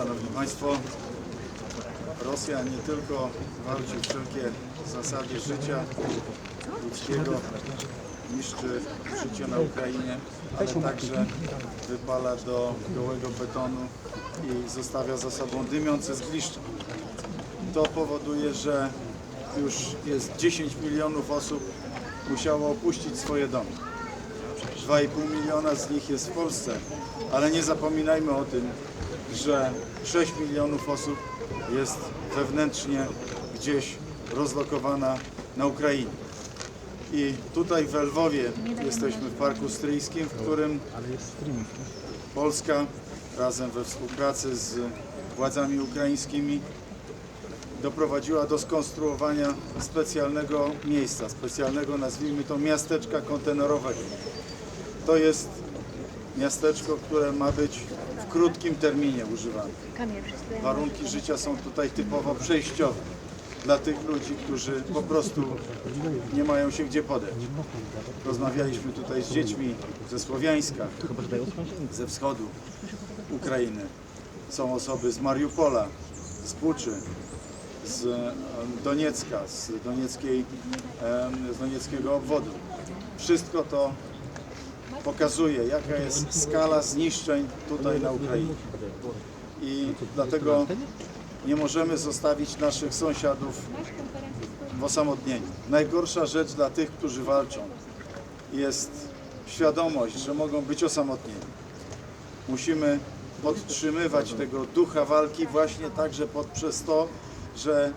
Szanowni Państwo, Rosja nie tylko gwałci wszelkie zasady życia ludzkiego, niszczy życie na Ukrainie, ale także wypala do gołego betonu i zostawia za sobą dymiące zgliszcza. To powoduje, że już jest 10 milionów osób musiało opuścić swoje domy. 2,5 miliona z nich jest w Polsce, ale nie zapominajmy o tym, że 6 milionów osób jest wewnętrznie gdzieś rozlokowana na Ukrainie. I tutaj w Lwowie jesteśmy w Parku Stryjskim, w którym Polska razem we współpracy z władzami ukraińskimi doprowadziła do skonstruowania specjalnego miejsca, specjalnego nazwijmy to miasteczka kontenerowego. To jest miasteczko, które ma być w krótkim terminie używane. Warunki życia są tutaj typowo przejściowe dla tych ludzi, którzy po prostu nie mają się gdzie podać. Rozmawialiśmy tutaj z dziećmi ze Słowiańska, ze wschodu Ukrainy. Są osoby z Mariupola, z Buczy, z Doniecka, z, donieckiej, z donieckiego obwodu. Wszystko to pokazuje, jaka jest skala zniszczeń tutaj na Ukrainie. I dlatego nie możemy zostawić naszych sąsiadów w osamotnieniu. Najgorsza rzecz dla tych, którzy walczą, jest świadomość, że mogą być osamotnieni. Musimy podtrzymywać tego ducha walki właśnie także poprzez to, że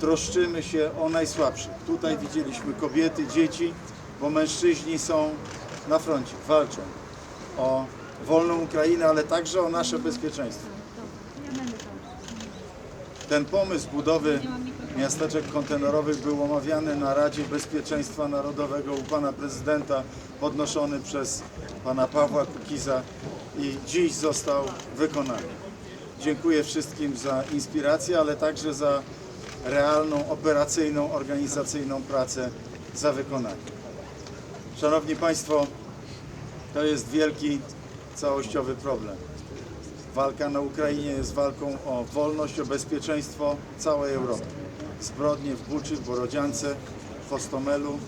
troszczymy się o najsłabszych. Tutaj widzieliśmy kobiety, dzieci, bo mężczyźni są na froncie, walczą o wolną Ukrainę, ale także o nasze bezpieczeństwo. Ten pomysł budowy miasteczek kontenerowych był omawiany na Radzie Bezpieczeństwa Narodowego u pana prezydenta, podnoszony przez pana Pawła Kukiza i dziś został wykonany. Dziękuję wszystkim za inspirację, ale także za realną, operacyjną, organizacyjną pracę za wykonanie. Szanowni Państwo, to jest wielki, całościowy problem. Walka na Ukrainie jest walką o wolność, o bezpieczeństwo całej Europy. Zbrodnie w Buczy, w Borodziance, w Hostomelu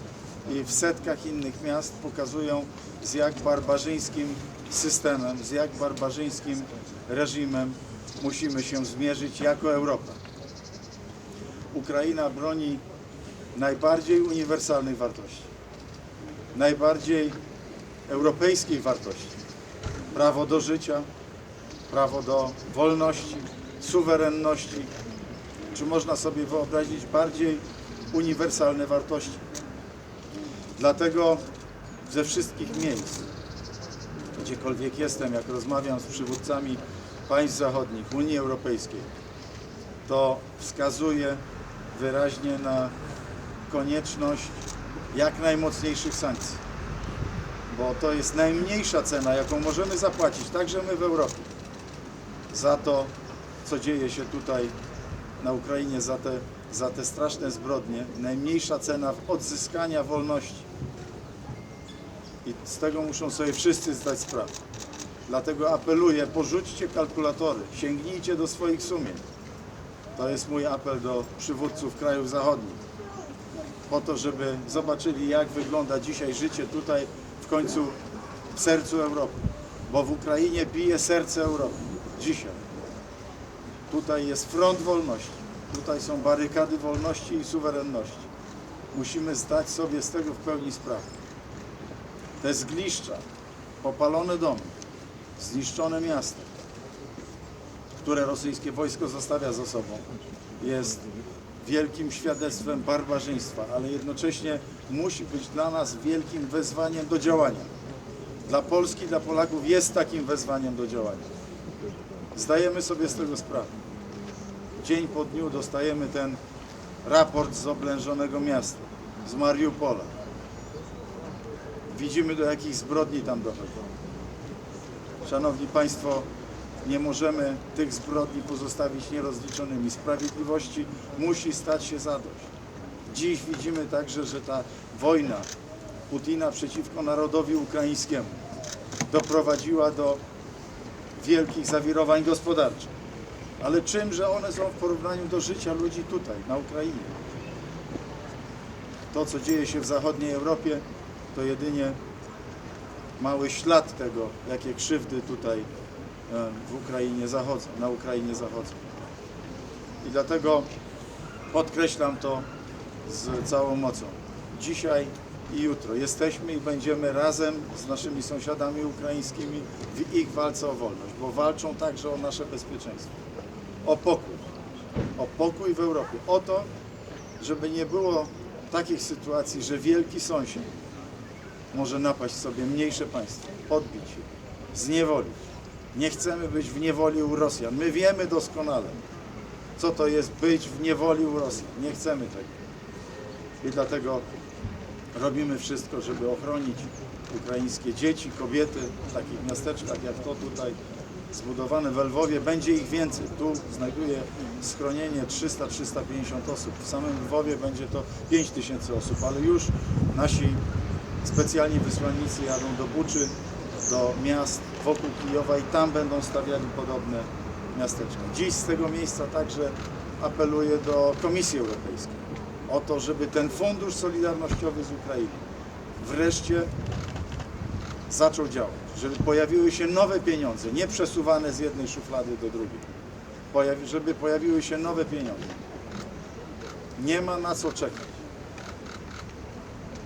i w setkach innych miast pokazują z jak barbarzyńskim systemem, z jak barbarzyńskim reżimem musimy się zmierzyć jako Europa. Ukraina broni najbardziej uniwersalnych wartości, najbardziej europejskich wartości. Prawo do życia, prawo do wolności, suwerenności. Czy można sobie wyobrazić bardziej uniwersalne wartości? Dlatego ze wszystkich miejsc, gdziekolwiek jestem, jak rozmawiam z przywódcami państw zachodnich, Unii Europejskiej, to wskazuje wyraźnie na konieczność jak najmocniejszych sankcji. Bo to jest najmniejsza cena, jaką możemy zapłacić, także my w Europie, za to, co dzieje się tutaj na Ukrainie, za te, za te straszne zbrodnie. Najmniejsza cena w odzyskania wolności. I z tego muszą sobie wszyscy zdać sprawę. Dlatego apeluję, porzućcie kalkulatory, sięgnijcie do swoich sumień. To jest mój apel do przywódców krajów zachodnich. Po to, żeby zobaczyli, jak wygląda dzisiaj życie tutaj, w końcu w sercu Europy. Bo w Ukrainie bije serce Europy. Dzisiaj. Tutaj jest front wolności. Tutaj są barykady wolności i suwerenności. Musimy zdać sobie z tego w pełni sprawę. Te zgliszcza, popalone domy, zniszczone miasta, które rosyjskie wojsko zostawia za sobą, jest wielkim świadectwem barbarzyństwa, ale jednocześnie musi być dla nas wielkim wezwaniem do działania. Dla Polski, dla Polaków jest takim wezwaniem do działania. Zdajemy sobie z tego sprawę. Dzień po dniu dostajemy ten raport z oblężonego miasta, z Mariupola. Widzimy do jakich zbrodni tam dochodzi. Szanowni Państwo, nie możemy tych zbrodni pozostawić nierozliczonymi. Sprawiedliwości musi stać się zadość. Dziś widzimy także, że ta wojna Putina przeciwko narodowi ukraińskiemu doprowadziła do wielkich zawirowań gospodarczych. Ale czym, że one są w porównaniu do życia ludzi tutaj, na Ukrainie? To, co dzieje się w zachodniej Europie, to jedynie mały ślad tego, jakie krzywdy tutaj w Ukrainie zachodzą, na Ukrainie zachodzą. I dlatego podkreślam to z całą mocą. Dzisiaj i jutro jesteśmy i będziemy razem z naszymi sąsiadami ukraińskimi w ich walce o wolność, bo walczą także o nasze bezpieczeństwo, o pokój, o pokój w Europie, o to, żeby nie było takich sytuacji, że wielki sąsiad może napaść sobie mniejsze państwo, podbić je, zniewolić. Nie chcemy być w niewoli u Rosjan. My wiemy doskonale, co to jest być w niewoli u Rosjan. Nie chcemy tego. I dlatego robimy wszystko, żeby ochronić ukraińskie dzieci, kobiety w takich miasteczkach jak to tutaj zbudowane w Lwowie. Będzie ich więcej. Tu znajduje schronienie 300-350 osób. W samym Lwowie będzie to 5000 osób, ale już nasi specjalni wysłannicy jadą do Buczy, do miast wokół Kijowa i tam będą stawiali podobne miasteczka. Dziś z tego miejsca także apeluję do Komisji Europejskiej o to, żeby ten fundusz solidarnościowy z Ukrainy wreszcie zaczął działać, żeby pojawiły się nowe pieniądze, nie przesuwane z jednej szuflady do drugiej, żeby pojawiły się nowe pieniądze. Nie ma na co czekać.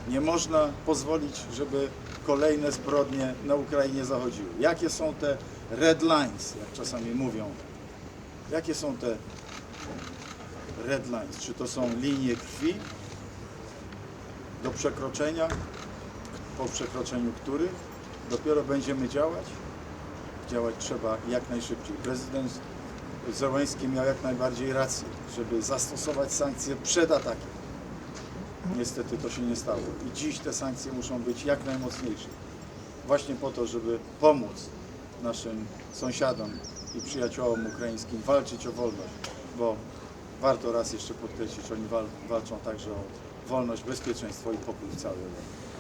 Nie można pozwolić, żeby kolejne zbrodnie na Ukrainie zachodziły. Jakie są te red lines, jak czasami mówią? Jakie są te red lines? Czy to są linie krwi do przekroczenia, po przekroczeniu których dopiero będziemy działać? Działać trzeba jak najszybciej. Prezydent Zełański miał jak najbardziej rację, żeby zastosować sankcje przed atakiem. Niestety to się nie stało. I dziś te sankcje muszą być jak najmocniejsze. Właśnie po to, żeby pomóc naszym sąsiadom i przyjaciołom ukraińskim walczyć o wolność, bo warto raz jeszcze podkreślić, oni wal, walczą także o wolność, bezpieczeństwo i pokój w całej Europie.